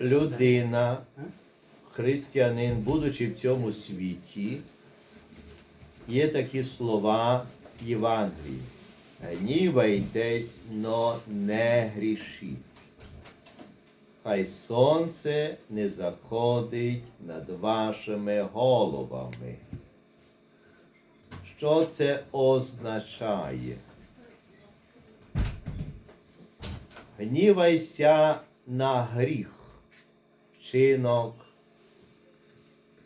людина, християнин, будучи в цьому світі, є такі слова Євангелії. Гнівайтесь, но не грішіть. Хай сонце не заходить над вашими головами. Що це означає? Гнівайся на гріх, вчинок,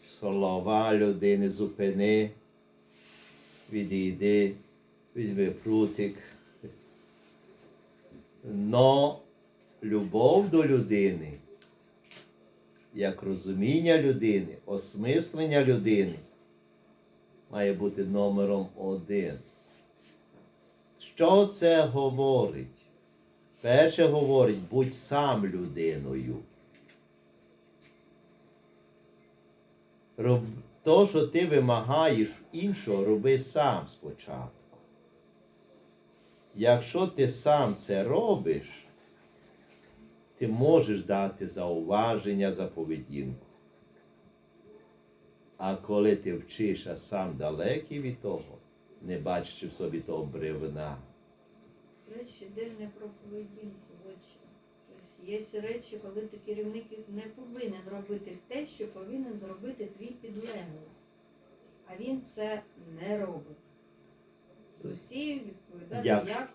слова людини зупини, відійди, візьми прутик. Но любов до людини, як розуміння людини, осмислення людини має бути номером один. Що це говорить? Перше говорить, будь сам людиною. Роб... То, що ти вимагаєш іншого, роби сам спочатку. Якщо ти сам це робиш, ти можеш дати зауваження за поведінку. А коли ти вчиш, а сам далекий від того, не бачачи в собі того бревна, Речі йде не про поведінку, речі. Тобто є речі, коли ти керівник не повинен робити те, що повинен зробити твій підлеглий. А він це не робить. З усією відповідати, Як- як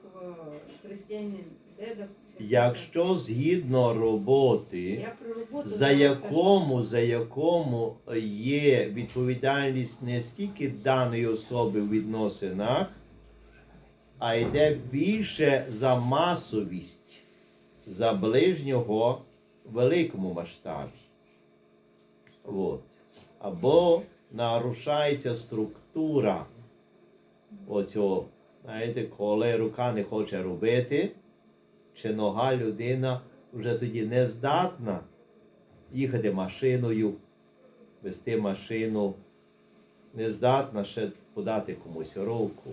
християнин. Де до- якщо згідно роботи, роботу за якому, за якому є відповідальність не стільки даної особи в відносинах, а йде більше за масовість, за ближнього великому масштабі. От. Або нарушається структура оцього, знаєте, коли рука не хоче робити, чи нога людина вже тоді не здатна їхати машиною, вести машину, не здатна ще подати комусь руку.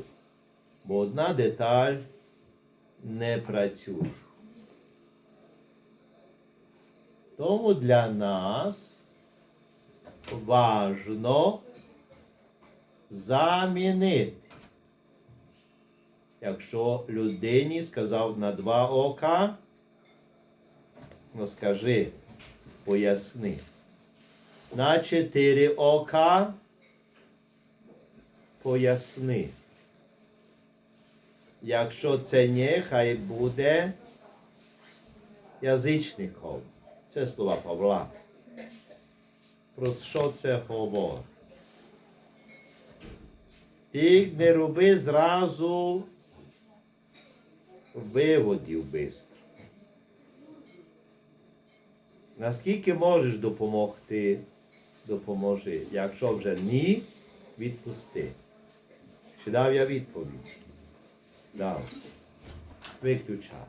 Бо одна деталь не працює. Тому для нас важно замінити. Якщо людині сказав на два ока, ну скажи, поясни. На чотири ока поясни. Якщо це не, хай буде язичником. Це слова Павла. Про що це говорить? Ти не роби зразу виводів швидко. Наскільки можеш допомогти, допоможи. Якщо вже ні, відпусти. Чи дав я відповідь? Дав. Виключай.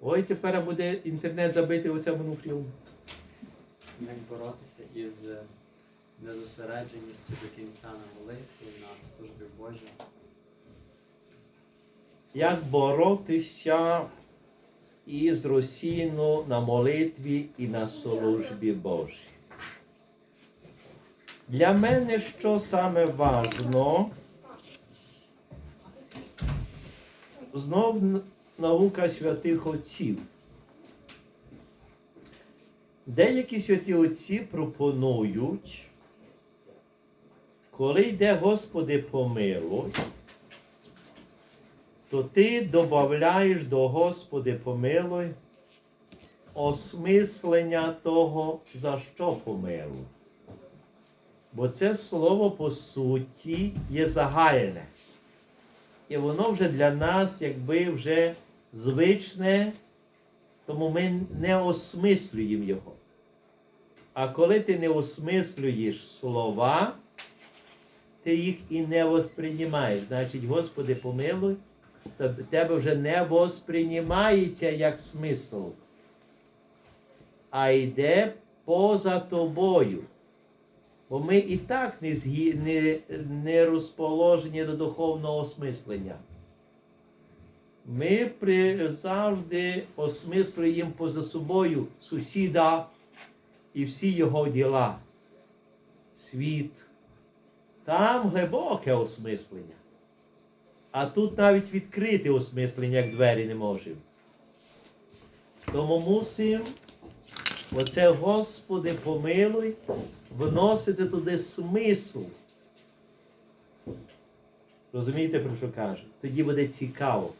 Ой, тепер буде інтернет забитий у цьому фільму. Як боротися із е, незосередженістю до кінця на молитві, на службі Божій. Як боротися із Росією на молитві і на службі Божій. Для мене що саме важно, знов наука святих отців. Деякі святі отці пропонують, коли йде Господи помилуй, то ти додаєш до Господи помилуй осмислення того, за що помилуй. Бо це слово по суті є загальне. І воно вже для нас якби вже звичне, тому ми не осмислюємо його. А коли ти не осмислюєш слова, ти їх і не восприймаєш. Значить, Господи, помилуй, то тебе вже не восприймається як смисл, а йде поза тобою. Бо ми і так не, згі... не, не розположені до духовного осмислення. Ми при, завжди осмислюємо поза собою сусіда і всі його діла. Світ. Там глибоке осмислення. А тут навіть відкрите осмислення, як двері не можемо. Тому мусимо, оце Господи, помилуй, вносити туди смисл. Розумієте, про що кажу? Тоді буде цікаво.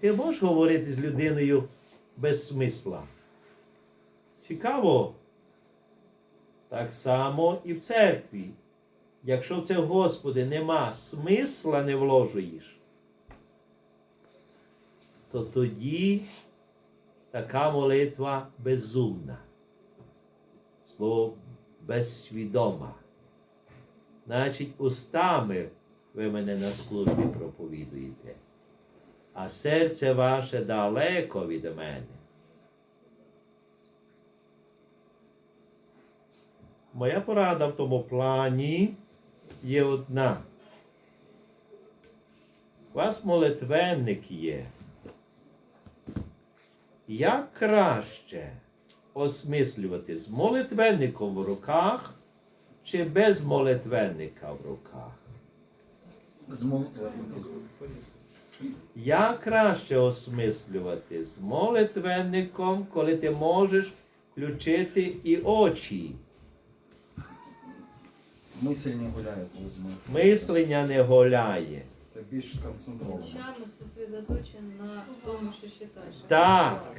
Ти можеш говорити з людиною без смисла? Цікаво. Так само і в церкві. Якщо в це, Господи, нема смисла не вложуєш, то тоді така молитва безумна. Слово безсвідома. Значить, устами ви мене на службі проповідуєте, а серце ваше далеко від мене. Моя порада в тому плані є одна. У вас молитвенник є. Як краще осмислювати з молитвенником в руках чи без молитвенника в руках? З молитвенником. Як краще осмислювати з молитвенником, коли ти можеш включити і очі? Мисль не гуляє, коли. Мислення не голяє. Це більш концентровано. Чарно сосредоточен на тому, що читаєш. Так.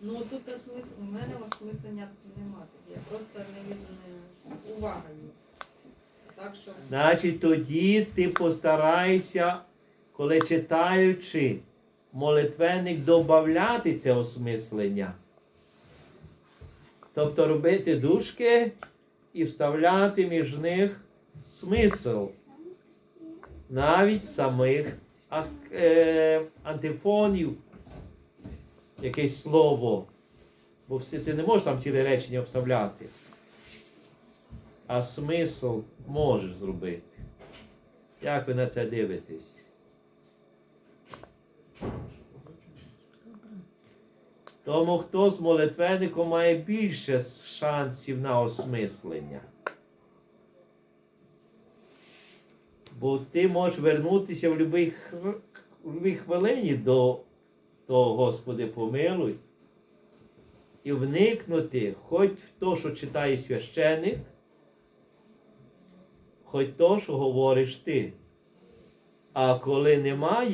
Ну тут осмис... у мене осмислення немає. Я просто не не увага. Так що Значить, тоді ти постарайся, коли читаючи молитвенник, додати це осмислення. Тобто робити дужки і вставляти між них смисл навіть самих е, антифонів, якесь слово. Бо все, ти не можеш там ціле речення вставляти. А смисл можеш зробити. Як ви на це дивитесь? Тому хто з молитвенником має більше шансів на осмислення. Бо ти можеш вернутися в будь-якій хвилині до того, Господи, помилуй, і вникнути хоч в то, що читає священик, хоч то, що говориш ти. А коли немає,